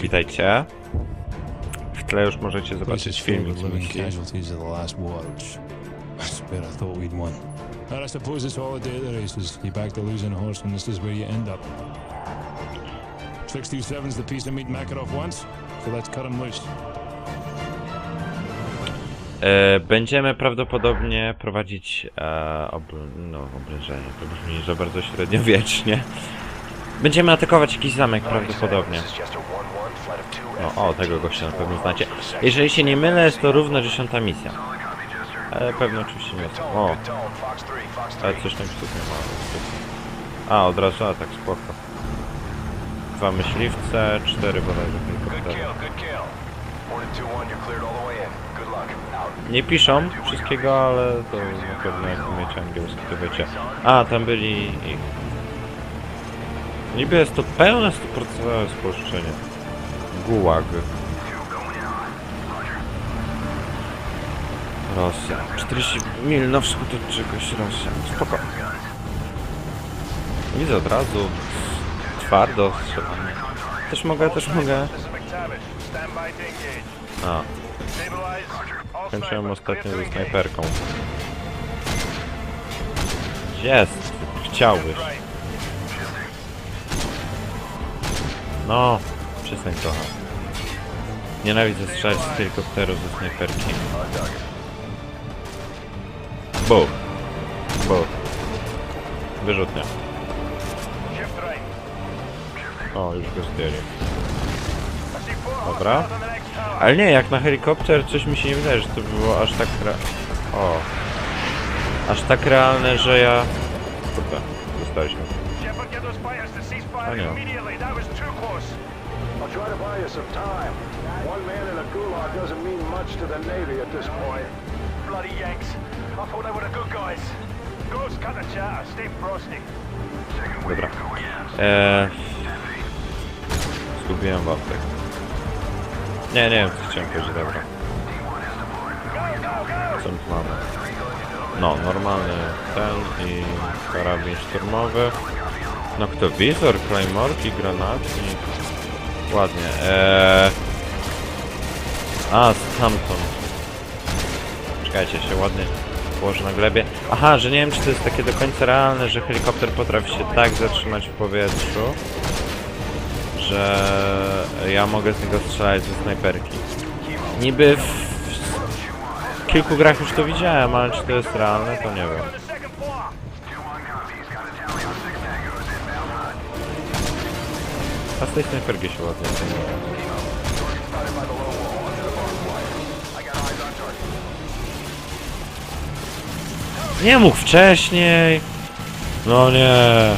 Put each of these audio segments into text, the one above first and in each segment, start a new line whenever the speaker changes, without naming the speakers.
Witajcie. W tle już możecie zobaczyć
war, which I swear I thought we'd won. But I suppose it's all a day of the races. You back the losing horse and this is where you end up. 627's the piece of meat Makarov wants, so let's cut him loose.
E, będziemy prawdopodobnie prowadzić e, ob, no, oblężenie. To brzmi, że bardzo średniowiecznie. Będziemy atakować jakiś zamek prawdopodobnie. No, o, tego gościa na pewno znacie. Jeżeli się nie mylę, jest to równo dziesiąta misja. Ale pewnie oczywiście nie. O, ale coś tam nie ma. A, od razu atak, spoko. Dwa myśliwce, cztery bodajże helikoptery. Nie piszą wszystkiego, ale to na pewno jak umiecie angielski, to wiecie. A, tam byli ich. Niby jest to pełne 100% spolszczenie. Gułag. Rosja. 40 mil na wschód od czegoś Rosja. Spoko. Widzę od razu. Twardo strzelanie. Też mogę, też mogę. A, Kończyłem ostatnio ze snajperką. Jest! Chciałbyś. No, przestań trochę. Nienawidzę strzelać z helikopteru ze snajperki. Bu. Bu. Wyrzutnia. O, już go zdjęli. Dobra. Ale nie, jak na helikopter coś mi się nie wydaje, że to było aż tak re... O. Aż tak realne, że ja... Kurde, dostaliśmy.
I
know.
I'll try to buy you some time. One man in a gulag doesn't mean much to the Navy at this point.
Bloody Yanks. I thought they were the good guys. Girls cut the chatter. Stay frosty.
Dobra. Eee... Eh. Zgubiłem wątek. Nie, nie wiem, co chciałem powiedzieć, dobra. Co my tu mamy? No, normalny ten i karabin szturmowy. Noktowizor, claymorki, granatnik. Ładnie. Eee... A, stamtąd. Czekajcie, się ładnie położę na glebie. Aha, że nie wiem, czy to jest takie do końca realne, że helikopter potrafi się tak zatrzymać w powietrzu, że ja mogę z niego strzelać ze snajperki. Niby w w kilku grach już to widziałem, ale czy to jest realne, to nie wiem. A z tej snajperki się ładnie. Nie mógł wcześniej! No nie!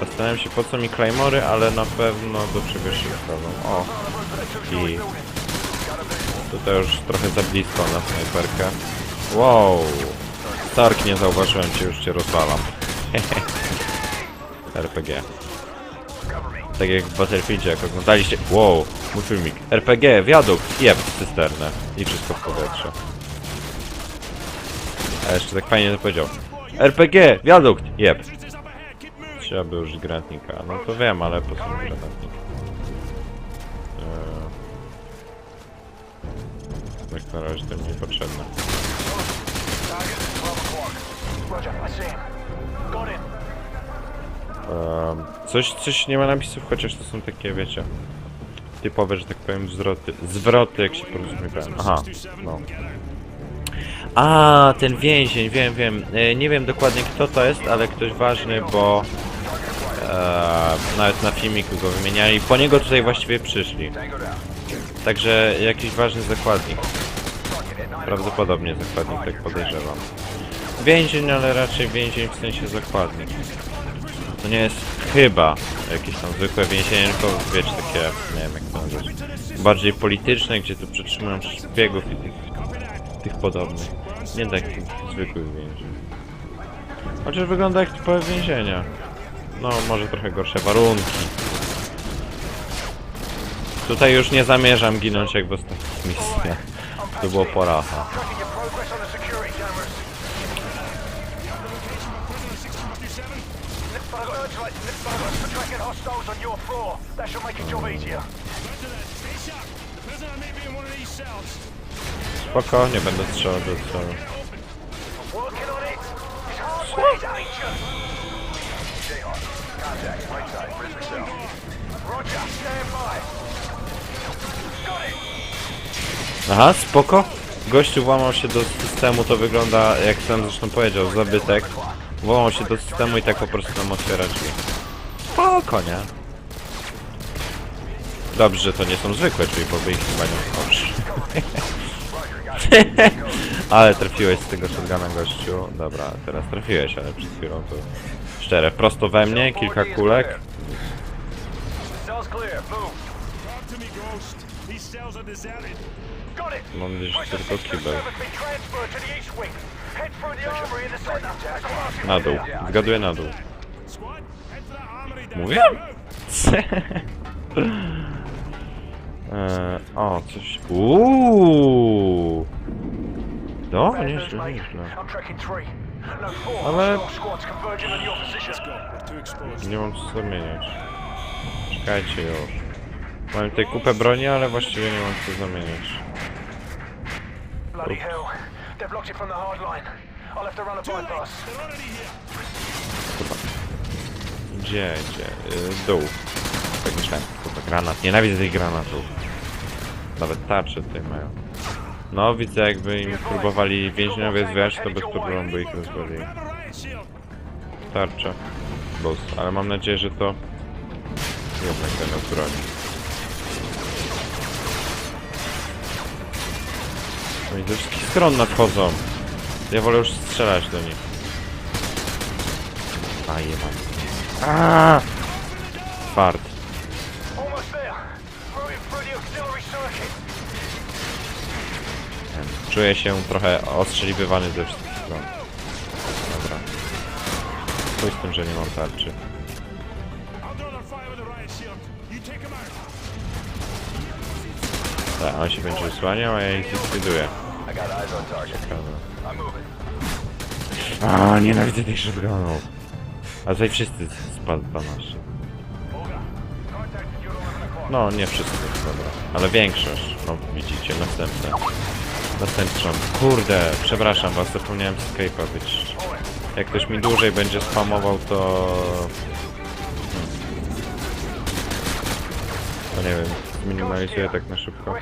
Zastanawiam się po co mi Claymory, ale na pewno do czegoś się sprawdzą. O! I... Tutaj już trochę za blisko na snajperkę. Wow! Stark, nie zauważyłem cię, już cię rozwalam. RPG. Tak jak w Battlefieldzie, jak oglądaliście... Wow! Mój filmik. RPG, wiadukt, jeb, cysternę. I wszystko w powietrze. A jeszcze tak fajnie to powiedział. RPG, wiadukt, jeb. Trzeba by użyć granatnika. No to wiem, ale po co mi granatnik? Eee... Jak na razie to mi niepotrzebne. Ehm, coś, coś nie ma napisów, chociaż to są takie, wiecie, typowe, że tak powiem, zwroty, zwroty, jak się porozumiewałem. Aha, no. A, ten więzień, wiem, wiem. E, nie wiem dokładnie kto to jest, ale ktoś ważny, bo e, nawet na filmiku go wymieniali. Po niego tutaj właściwie przyszli. Także jakiś ważny zakładnik. Prawdopodobnie zakładnik, tak podejrzewam. Więzień, ale raczej więzień w sensie zakładnik. To nie jest chyba jakieś tam zwykłe więzienie, tylko wiecie, takie, nie wiem jak to nazwać, bardziej polityczne, gdzie tu przetrzymują szpiegów i tych, tych podobnych. Nie takich zwykłych więzień. Chociaż wygląda jak typowe więzienia. No, może trochę gorsze warunki. Tutaj już nie zamierzam ginąć jak w ostatnich misjach. To było poracha.
Focus for tracking hostiles on your floor. That should make job easier.
Będę strzelał do celu. Aha, spoko. Gościu włamał się do systemu, to wygląda, jak sam zresztą powiedział, zabytek. Włamał się do systemu i tak po prostu nam otwiera drzwi. Spoko, nie? Dobrze, że to nie są zwykłe ich chyba nie otworzył. ale trafiłeś z tego shotguna, gościu. Dobra, teraz trafiłeś, ale przed chwilą to... Szczere, prosto we mnie, kilka kulek. Mam nadzieję, tylko kibel. Na dół. Zgaduję na dół.
There.
Eee, o, coś... Uuuu. No, nieźle, nieźle. Ale-. Nie mam co zamieniać. Czekajcie już. Mam tutaj kupę broni, ale właściwie nie mam co zamieniać.
Bloody hell. They've blocked it from the hard line. I'll have to run a bypass.
Gdzie, gdzie? Yy, dół. Tak myślałem. Kurwa, granat. Nienawidzę tych granatów. Nawet tarcze tutaj mają. No, widzę jakby im próbowali więźniowie zwiać, to bez problemu by ich rozwalili. Tarcza. Bus. Ale mam nadzieję, że to... Jednak zamiast broni. Oni ze wszystkich stron nadchodzą. Ja wolę już strzelać do nich. A, jebam. Aaaa! Fart. Czuję się trochę ostrzeliwywany ze wszystkich stron. Dobra. Chuj z tym, że nie mam tarczy. Tak, on się będzie wysłaniał, a ja ich. Ciekawe.
Moving.
A, nienawidzę tych shotgunów. A tutaj wszyscy spadł nasze.
Contacted you at 11 o'clock.
No, nie wszyscy, dobra. Ale większość. No, widzicie, następne. Następną. Kurde, przepraszam was, zapomniałem escape'a być. Jak ktoś mi dłużej będzie spamował, to... Hmm. To nie wiem, zminimalizuję tak na szybko.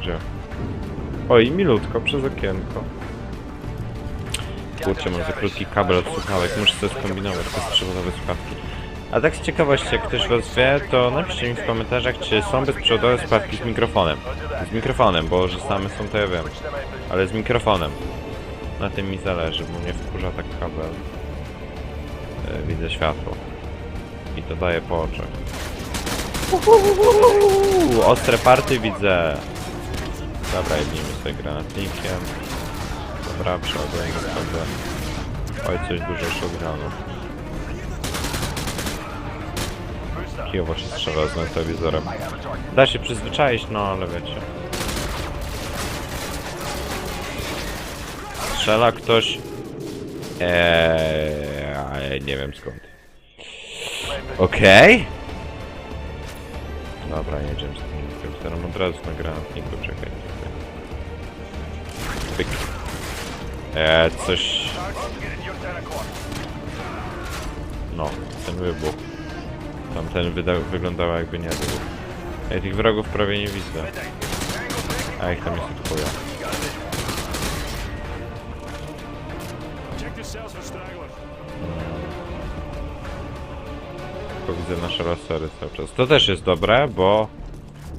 Gdzie? Oj, milutko, przez okienko. Kurczę, mam za krótki kabel od słuchawek, muszę sobie skombinować bezprzewodowe słuchawki. A tak z ciekawości, jak ktoś was wie, to napiszcie mi w komentarzach, czy są bezprzewodowe słuchawki z mikrofonem. Z mikrofonem, bo że same są to ja wiem. Ale z mikrofonem. Na tym mi zależy, bo mnie wkurza tak kabel. E, widzę światło. I to daje po oczach. Ostre party widzę. Dobra, jednijmy sobie granatnikiem. Dobra, przeładujemy sobie. Oj, coś dużo shotgunów. Kijowo się strzela z noktowizorem. Da się przyzwyczaić, no ale wiecie. Strzela ktoś... Eee, nie wiem skąd. Okej. Dobra, jedziemy z tym helikopterem od razu na granatniku, czekaj. Pyk. Eee, coś... No, ten wybuch. Tamten wyglądał jakby nie był. Ja tych wrogów prawie nie widzę. A ich tam jest od chuja.
Stragglers.
Tylko widzę nasze lasery cały czas. To też jest dobre, bo...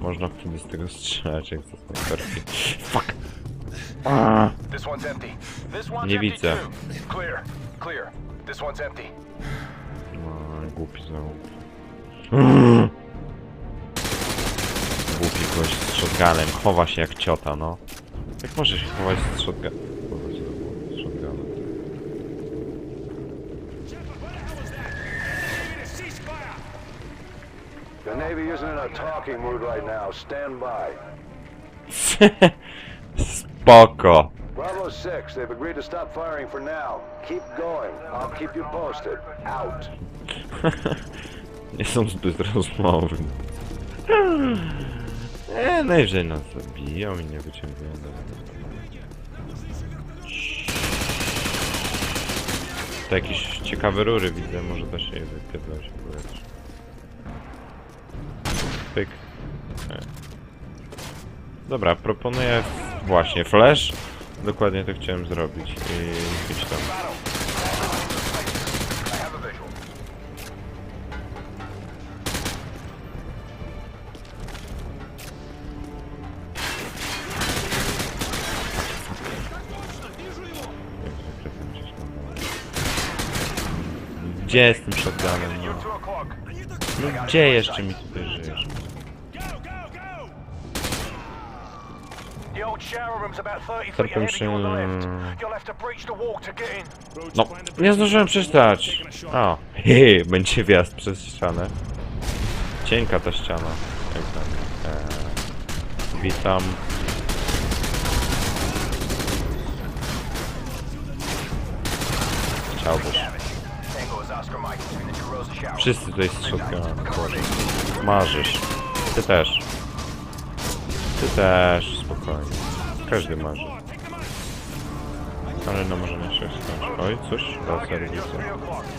Można wtedy z tego strzelać jak ze snajperki. Fuck! Nie widzę. No, głupi znowu. Głupi gość z shotgunem. Chowa się jak ciota, no. Jak możesz się chować z shotgunem?
The Navy isn't in a talking mood right now. Stand by.
Spoko.
Bravo 6, they've agreed to stop firing for now. Keep going. I'll keep you posted. Out.
Nie są zbyt rozmowy. E, najwyżej nas zabiją i nie wyciągną. To jakieś ciekawe rury widzę, może da się je wypierdolać. Pyk. E. Dobra, proponuję właśnie flash. Dokładnie to chciałem zrobić i być tam. Gdzie tym shotgunem? No? no gdzie jeszcze mi tutaj żyjesz?
The old shower room's about 30 feet
Całkiem
ahead of you on the left.
się-
You'll have to breach the wall to get in.
Roach,
No, nie zdążyłem przeczytać. O, hehe, będzie wjazd przez ścianę. Cienka ta ściana. Jak tam. Eee, witam. Chciałbyś. Wszyscy tutaj. Boże. Marzysz. Ty też. Ty też, spokojnie. Każdy marzy. Ale no może nie się skończy. Oj, cóż, lasery widzę.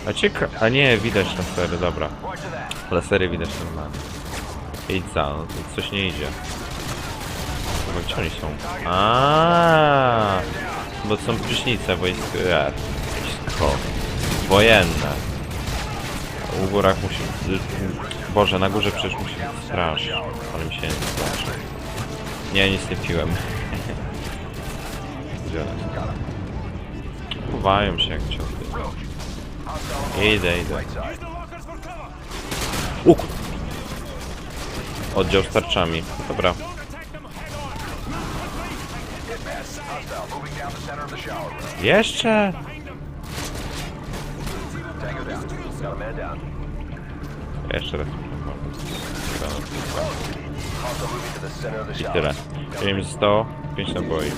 A cieka... A nie, widać lasery, dobra. Lasery widać normalnie. Idź za, no to coś nie idzie. Chyba gdzie oni są? A, Bo są prysznice wojsk... e, Wojsko... Wojenne. U górach musi... Boże, na górze przecież musi być straż. Ale mi się nie straszy. Nie, nic nie piłem. Chowają się jak cioty. Idę, idę. Uk! Oddział z tarczami. Dobra. Jeszcze? Jeszcze raz. I tyle. Ile mi zostało? 5 naboi.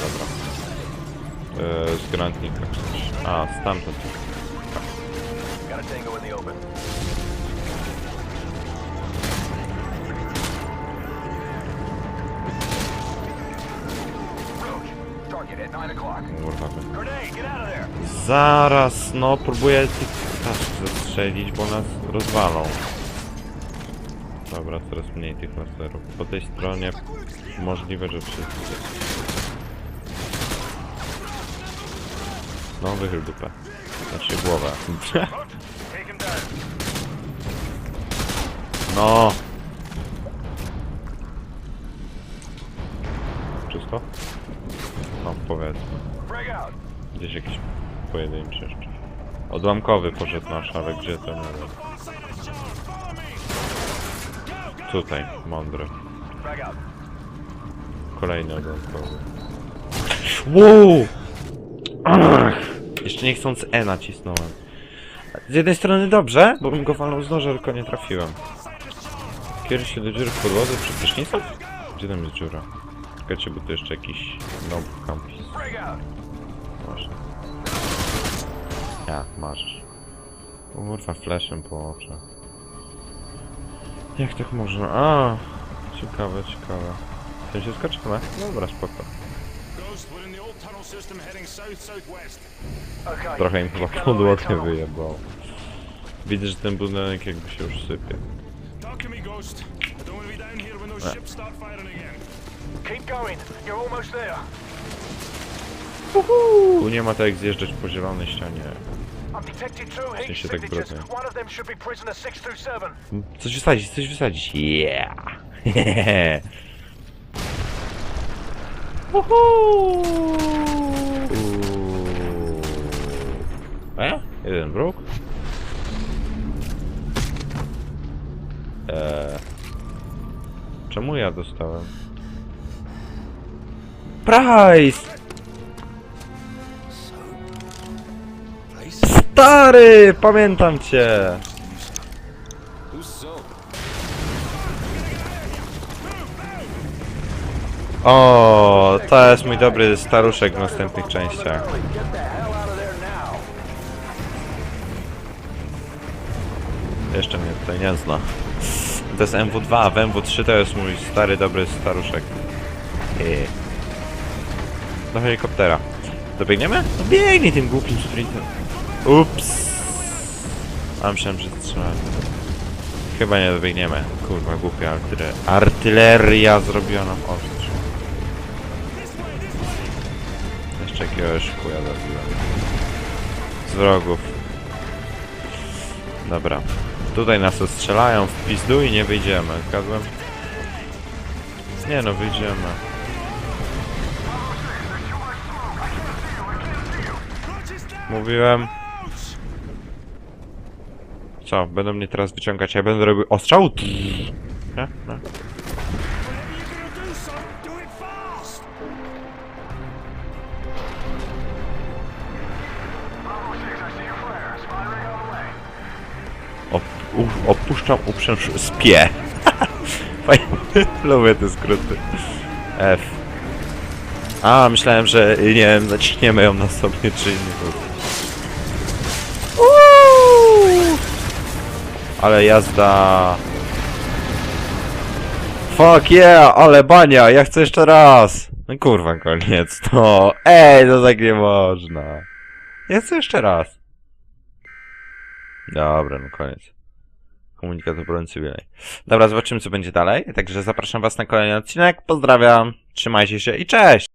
Dobra. Eee, z granatnika. A, stamtąd.
Got a tango in the open. Roach, target at 9 o'clock.
Kurwa.
Grenade, get out of there.
Zaraz, no, próbuję tych ptaszków zastrzelić, bo nas rozwalą. Dobra, coraz mniej tych laserów. Po tej stronie możliwe, że wszyscy. No, wychyl dupę. Znaczy głowę. No! Czysto? No, powiedzmy. Gdzieś jakiś pojedynczy jeszcze. Odłamkowy poszedł nasz, ale gdzie to nie wiem. Tutaj, mądry. Kolejny odłamkowy. Wow! Jeszcze nie chcąc E nacisnąłem. Z jednej strony dobrze, bo bym go walnął z noża, tylko nie trafiłem. Kieruj się do dziury w podłodze przy prysznicach? Gdzie tam jest dziura? Czekajcie, bo to jeszcze jakiś nob campus. Właśnie. Jak masz? Kurwa, flashem po oczach. Jak tak można? A, ciekawe, ciekawe. Ten się skoczymy? Dobra, spoko.
System heading south-southwest.
Okay.
Trochę im chyba podłogę wyjebał. Widzę, że ten budynek jakby się już sypie.
There.
Tu nie ma tak jak zjeżdżać po zielonej ścianie.
Heat
sensie tak
signatures.
brudny.
One of them should be prisoner 6 through 7.
Coś wysadzić, coś wysadzić. Yeah! E? Jeden wróg? Eee. Czemu ja dostałem? Price! Stary! Pamiętam cię! O, to jest mój dobry staruszek w następnych częściach. Jeszcze mnie tutaj nie zna. To jest MW2, a w MW3 to jest mój stary, dobry staruszek. Do helikoptera. Dobiegniemy? No biegnij tym głupim sprintem. Ups. A myślałem, że zatrzymałem. Chyba nie dobiegniemy. Kurwa, głupia artyleria. Artyleria zrobiła nam ostrz. Jeszcze jakiegoś chuja zabiłem. Z wrogów. Dobra. Tutaj nas ostrzelają w pizdu i nie wyjdziemy. Zgadłem? Nie no, wyjdziemy. Mówiłem. Co, będą mnie teraz wyciągać, ja będę robił ostrzał? Nie? Op opuszczam uprzęż... Spie. Fajnie. Lubię te skróty. F. A, myślałem, że, nie wiem, naciśniemy ją na sobie, czy inny Ale jazda... Fuck yeah, ale bania, ja chcę jeszcze raz! No kurwa, koniec, to... Ej, no tak nie można. Ja chcę jeszcze raz. Dobra, no koniec. Komunikat obrony cywilnej. Dobra, zobaczymy co będzie dalej. Także zapraszam was na kolejny odcinek. Pozdrawiam, trzymajcie się i cześć!